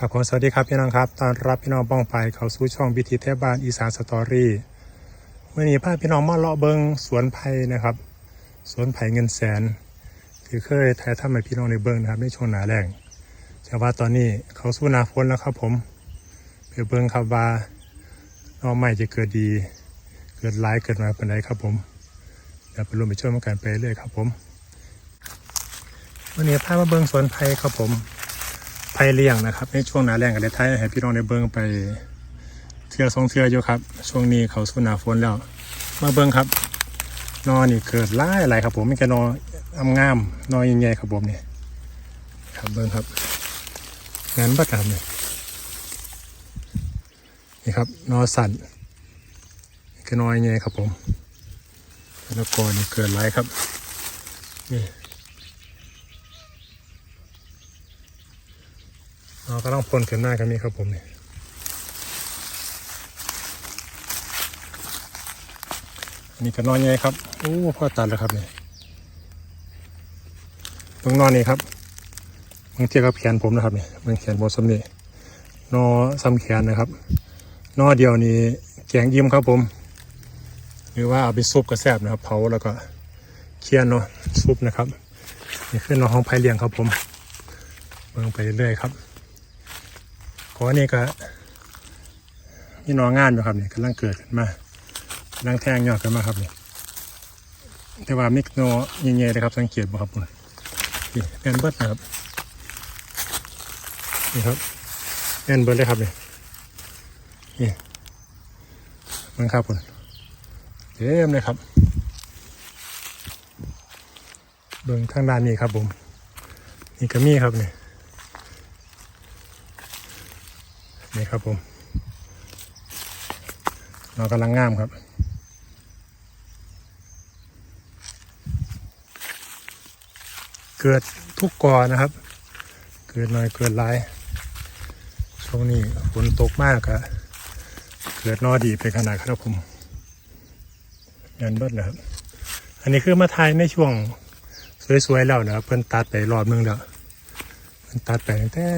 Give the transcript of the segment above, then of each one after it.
ครับผมสวัสดีครับพี่น้องครับตอนรับพี่น้องป้องไปเขาสู่ช่องบิทีเทบ้านอีสานสตอรี่เมื่อนี้พาพี่น้องมาเลาะเบิงสวนไผ่นะครับ สวนไผ่เงินแสนที่เคยถ่ายทำให้พี่น้องในเบิงนะครับในช่วงหนาแรงแต่ว่าตอนนี้เขาสู่หนาฝนแล้วครับผมไปเบิงครับว่าน้องใหม่จะเกิดดี เกิดร้ายเกิดมาเป็นไรครับผมเดี๋ยวไปรวมไปช่วยกันไปเรื่อยครับผมวันนี้พามาเบิงสวนไผ่ครับผม ไผ่เลี้ยงนะครับในช่วงหนาแรงกันไทยให้พี่น้องได้เบิ้งไปเทือสองเทืออยู่ครับ ช่วงนี้เขาสู่หนาฝนแล้ว มาเบิ้งครับ นอนี่เกิดหลายอะไรครับ ผมไม่แค่นอำงามนอใหญ่ๆครับผมเนี่ยครับเบิ้งครับงานบัดครับนี่นี่ครับนอสั่นนี่ก็นอใหญ่ๆครับผมแล้วก็นี่เกิดหลายครับนี่ เราก็ต้องพ่นขึ้นหน้ากันนี่ครับผมเนี่อันนี่ก็นอนใหญ่ครับโอ้พ่อตัดแล้วครับเนี่ยตรงนอนนี่ครับบางเทียบกับแขนผมนะครับเนี่ยมันแขนบนสำนี่นอซ้ำแขนนะครับ นอเดียวนี่แกงยิ้มครับผม หรือว่าเอาไปซุปกระแซบนะครับ เผาแล้วก็เคี่ยนเนาะซุปนะครับนี่คือนอห้องไผ่เลี้ยงครับผมเบิ่งไปเรื่อยๆครับ ขออันนี้ก็นี่นองานอยู่ครับเนี่ยกำลังเกิดขึ้นมากำลังแทงยอดขึ้นมาครับเนี่ยแต่ว่ามิกโนเงี้ยๆเลยครับสังเกตบ่ครับผมนี่แอนเบิร์ดนะครับนี่ครับแอนเบิร์ดเลยครับเนี่ยนี่มันครับผมเต็มเลยครับ เบิ่งทางด้านนี้ครับผม นี่ก็มีครับเนี่ย นี่ครับผมเรากำลังงามครับเกิดทุกกอนะครับ เกิดน้อยเกิดหลาย ช่วงนี้ฝนตกมากอะเกิดนอดีไปขนาดครับผมยันเบิดเลยครับ อันนี้คือมาทายในช่วงสวยๆแล้วนะครับเพิ่นตัดไปรอบนึงแล้วเพิ่นตัดไปตั้งแต่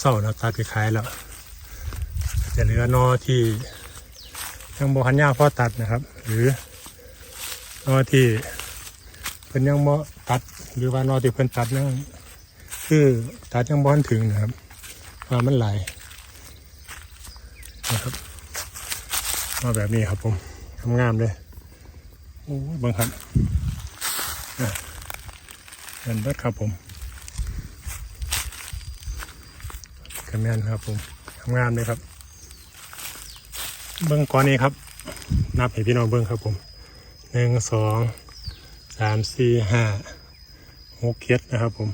เศร้าๆนะตัดไปขายแล้วจะเหลือนอที่ยังบหันยาพ่อตัดนะครับ หรือนอที่เพิ่นยังบ่ตัด หรือว่านอที่เพิ่นตัดนั่นคือตัดยังบ่ทันถึงนะครับว่ามันไหลนะครับมาแบบนี้ครับผมทำงามเลยโอ้ยบังครับอะเงินเบิดครับผม กระแมนครับผมทำงานเลยครับ เบิ้องก่อนนี้ครับ นับให้พี่น้องเบิ้องครับผมหนึ่งสองสามสี่ห้าหกเจ็ดนะครับผม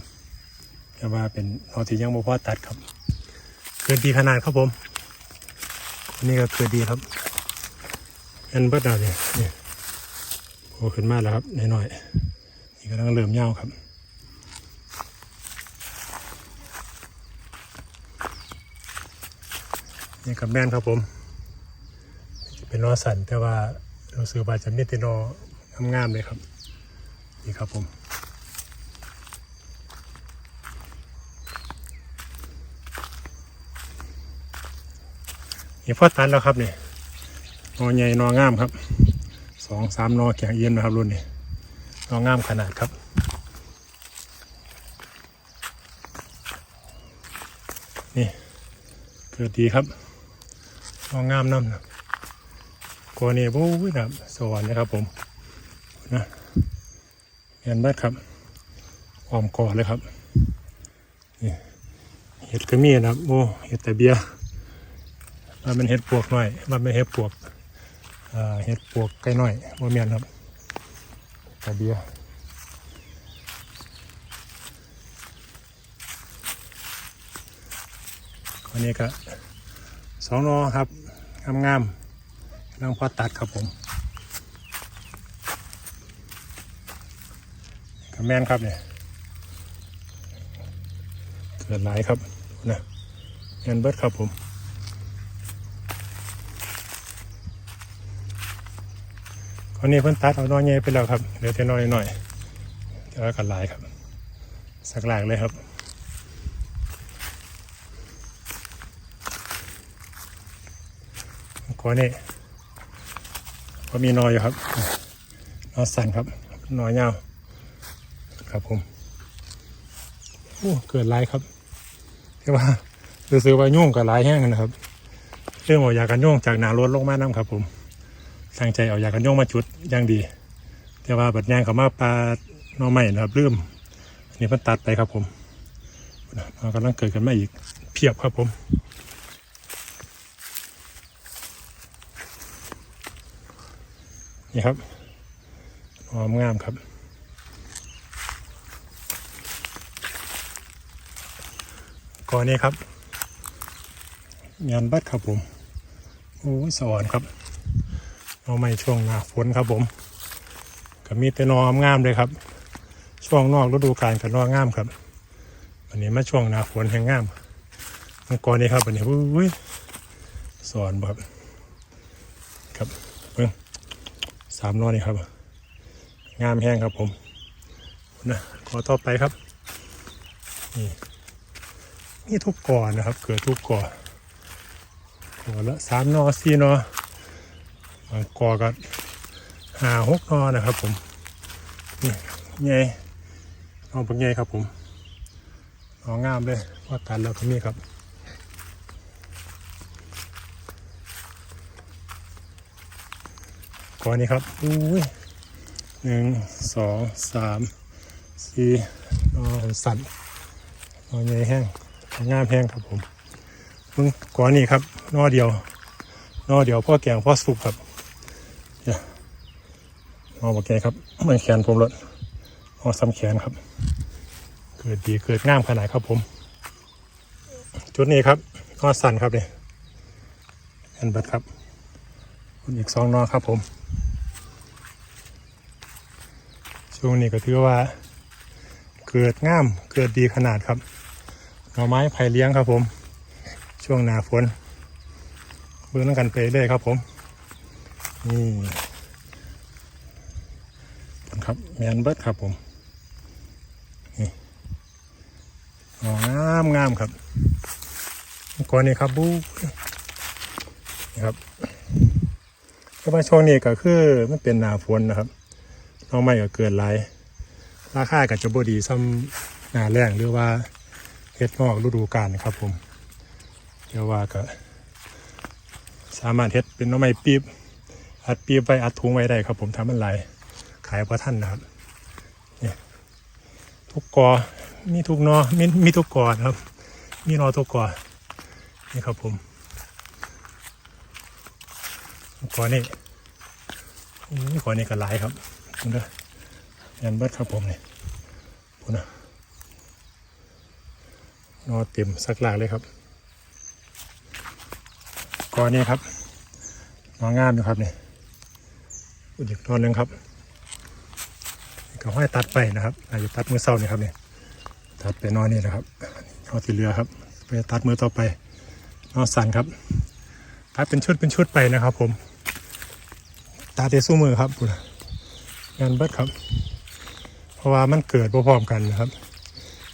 จะว่าเป็นเอาที่ยังบ่พอตัดครับ เกิดดีขนาดครับผมนนี้ก็เกิดดีครับเอ็นเบิดเอาเนี่ยนี่โผล่ขึ้นมาแล้วครับน้อยๆนี่กำลังเริ่มเงาครับ นี่กับแม่นครับผมจะเป็นนอสันแต่ว่ารู้สึกว่าจะมีแต่นองามๆเลยครับ นี่ครับผมนี่พอตันแล้วครับนี่นอใหญ่นองามครับสองสามนอแข็งเย็นนะครับรุ่นนี้นองามขนาดครับนี่เกิดดีครับ นองงามน้ำนะกัวนี่โอ้ยนะสวรรค์นะครับผมนะเห็นไหมครับออมก่อเลยครับนี่เห็ดก็มีนะครับโอ้เห็ดแต่เบียร์มันเป็นเห็ดปวกหน่อยมันเป็นเห็ดปวกเห็ดปวกไก่หน่อยว่าเมียนครับแต่เบียร์อันนี้ก็ สองนอครับงามๆกำลังพอตัดครับผมกับแม่นครับเนี่ยเกิดหลายครับนะแอนเบิร์ดครับผมคราวนี้เพิ่นตัดเอาน้อยใหญ่ไปแล้วครับเหลือแต่น้อยหน่อยแต่ว่ากันหลายครับ สักหลากเลยครับ ขอนี่ก็มีนออยู่ครับนอสั่นครับนอยเงาครับผมโอ้เกิดไรครับที่ว่าซื้อๆว่ายุ่งกับไรแห้งนะครับเรื่องเอายากันยุ่งจากหนารถลงมาน้ำครับ ผมตั้งใจเอายากันยุ่งมาจุดอย่างดี แต่ว่าบัดยางเขามาปลาน่อใหม่นะครับลืมอันนี้มันตัดไปครับผมมันกำลังเกิดกันมาอีกเพียบครับผม นี่ครับหอมงามครับ ก่อนนี้ครับ งานบัดครับผมโอ้ยสวรรค์ครับ เอาไม่ช่วงหน้าฝนครับผมก็มีแต่นอมงามเลยครับ ช่วงนอกฤดูกาลกับนองามครับวันนี้มาช่วงหน้าฝนแห่งงามมันก่อนนี้ครับวันนี้อุ้ยสวรรค์บ่ครับครับเพิ่ง สามนอนี่ครับ งามแห้งครับผมนะขอต่อไปครับนี่นี่ทุกก่อนนะครับ เกิดทุกก่อก่อละสามนอสี่นอบางก่อก็หาหกนอนะครับผมนี่ใหญ่เอาเป็นใหญ่ครับผมเอางามเลยว่ากันแล้วก็มีครับ ก่อนนี้ครับอุ้ยหนึ่งสองสามสี่นอนสั่นนอนใหญ่แห้งงามแห้งครับผมมึงก่อนนี้ครับนอเดียวนอเดียวพ่อแกงพ่อสุกครับเนี่ยนอบอกแกครับเหมือนแขนผมเลยนอซ้ำแขนครับ เกิดดีเกิดงามขนาดครับผม จุดนี้ครับนอสั่นครับเนี่ยอันเบิดครับอีกสองนอครับผม ช่วงนี้ก็ถือว่า เกิดงามเกิดดีขนาดครับหน่อไม้ไผ่เลี้ยงครับผม ช่วงหนาฝนเบื้องกันไปเลยครับผมนี่ครับแมนเบิร์ดครับผมนี่งามงามครับก่อนนี้ครับบูนะครับก็มาช่วงนี้ก็คือมันเป็นหนาฝนนะครับ น้องใหม่ก็เกิดหลายราคาก็จะบดีซ้ำหนาแรงหรือว่าเฮ็ดงอกฤดูกาลครับผมเดี๋ยวว่าก็สามารถเฮ็ดเป็นน้องใหม่ปีบอัดปีบไว้อัดถุงไว้ได้ครับผมทำมันหลายขายพระท่านนะครับนี่ทุกกอมีทุกนอมีมีทุกกอนครับ มีนอทุกกอนี่ครับผมกอนี่นี่กอนี่ก็หลายครับ คุณเด้อแอนเบิร์ดครับผมนี่คุณนะนอเต็มสักลากเลยครับก้อนนี้ครับนองามอยู่ครับนี่อีกตอนหนึ่งครับก็ห้อยตัดไปนะครับอาจจะตัดมือเศร้านี่ครับนี่ตัดไปนอนนี่นะครับนอที่เรือครับ ไปตัดมือต่อไปนอสันครับตัดเป็นชุดเป็นชุดไปนะครับ ผมตัดเตสู้มือครับคุณนะ งานเบิดครับ เพราะว่ามันเกิดพร้อมๆกันนะครับ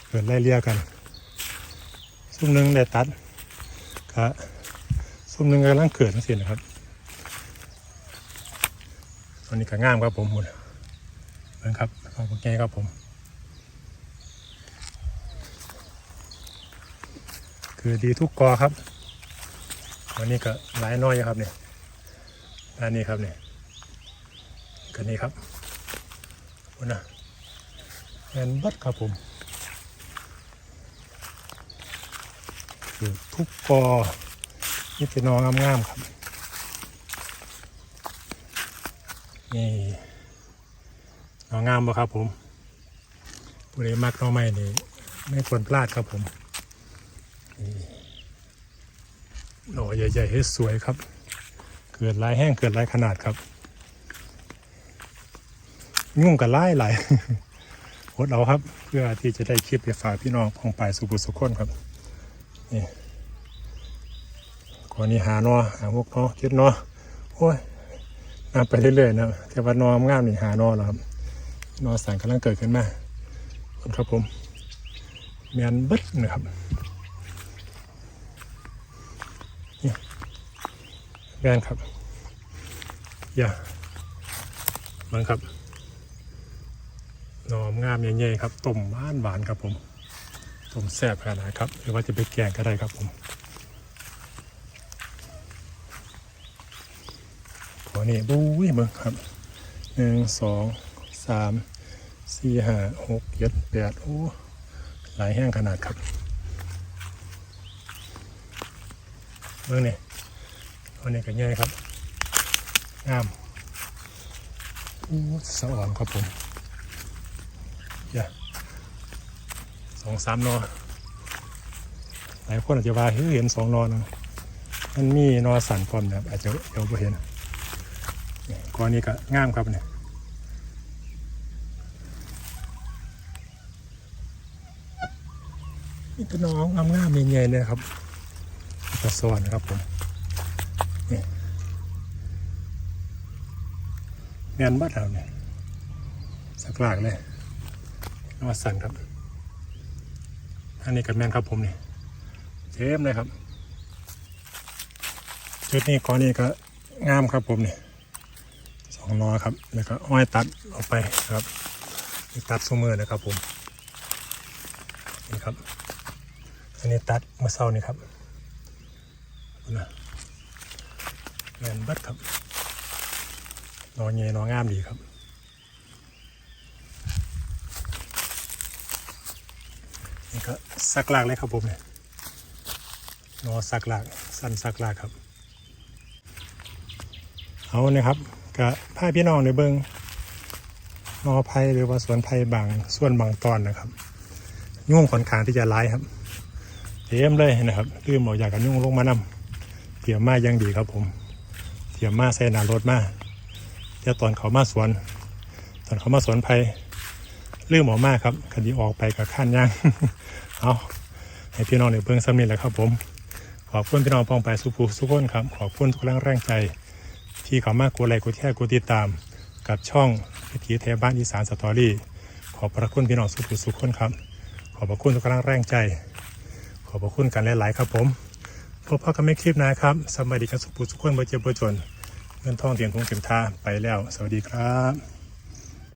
เกิดไล่เลี่ยกัน ซุ้มหนึ่งได้ตัดกะซุ้มหนึ่งกำลังเกิดนั่นสินะครับตอนนี้ก็งามครับผมหมดเบิ่งครับขอบคุณแกครับผมคือดีทุกกอครับวันนี้ก็หลายน้อยครับเนี่ยด้านนี้ครับเนี่ยกันนี้ครับ นนะแอนบัดครับผมทุกกอนี่เป็นนองงามๆครับ นี่นองงามบ่ครับผมผู้ใดมักน้องใหม่นี่ไม่ควรพลาดครับผมหน่อใหญ่ๆให้สวยครับ เกิดลายแห้งเกิดลายขนาดครับ ยุ่งกับไล่หลายอดเอาครับ เพื่อที่จะได้คลิปไปฝากพี่น้องพองไปสุบุสุขคนครับนี่ก่อนนี้หานอหาพวกนอคิดนอโอ้ยนับไปเรื่อยๆนะแต่ว่านองามนี่หานอแล้วครับนอสั่งกำลังเกิดขึ้นมาครับผมเมียนบิดนะครับนี่แมนครับอย่ามังครับ นอมงามใหญ่ๆครับต้มหวานหวานครับผมต้มแซ่บขนาดครับ หรือว่าจะไปแกงก็ได้ครับผมขอนี่บู้ยเบิ่งครับหนึ่งสองสามสี่ห้าหกเจ็ดแปดโอ้หลายแห้งขนาดครับเบิ่งนี่อันนี้ก็ใหญ่ครับงามอู้สะอ่อนครับผม อย่าสองสามนอหลายคนอาจจะว่าเฮ้ยเห็นสองนอนะมันมีนอสันความนะครับอาจจะเดี๋ยวไ่เห็นก้อนนี้ก็ง่ามครับเนี่ยนี่ตัวน้องงามงามๆใหญ่ๆเลยครับกระสอนครับผมนี่แมนบ้านเราเนี่ยสักหลากเลย นอสันครับอันนี้กับแมนครับผมนี่เต็มเลยครับชุดนี้ก้อนนี้ก็งามครับผมนี่สองนอครับแล้วก็อ้อยตัดออกไปครับตัดสมือนะครับผมนี่ครับอันนี้ตัดเมื่อเช้านี่ครับนะแมนบัดครับนอนเงยนองามดีครับ ก็สักลากเลยครับผมเนี่ยนอสักลากสั้นสักลากครับ เอาเนี่ยครับกับผ้าพี่น้องในเบิงนอไผ่หรือว่าสวนไผ่บางส่วนบางตอนนะครับ ยุ่งค่อนข้างที่จะร้ายครับเต็มเลยนะครับลืมบอกอยากกันยุ่งลงมานำเตรียมมาอยังดีครับผมเตรียมมาใส่นารถมาเดี๋ยวตอนเขามาสวน ตอนเขามาสวนไผ่ ลืมออกมาครับคดีออกไปกับขั้นย่างเอาให้พี่น้องในเบื้องสำนิทแหละครับผม ขอบคุณพี่น้องปองไปสุภูสุกคนครับ ขอบคุณทุกแรงแรงใจ ที่เขามากดไลกดแชร์กดติดตาม กับช่องวิถีเทบ้านอีสานสตอรี่ ขอบพระคุณพี่น้องสุภูสุกคนครับ ขอบพระคุณทุกแรงแรงใจ ขอบพระคุณกันหลาย ๆ ครับผมพบกันไม่คลิปหนะครับสำบายดีกับสุภูสุกคนบ่เจ็บบ่จนเงินทองเตียงคงเข็มทาไปแล้ว สวัสดีครับ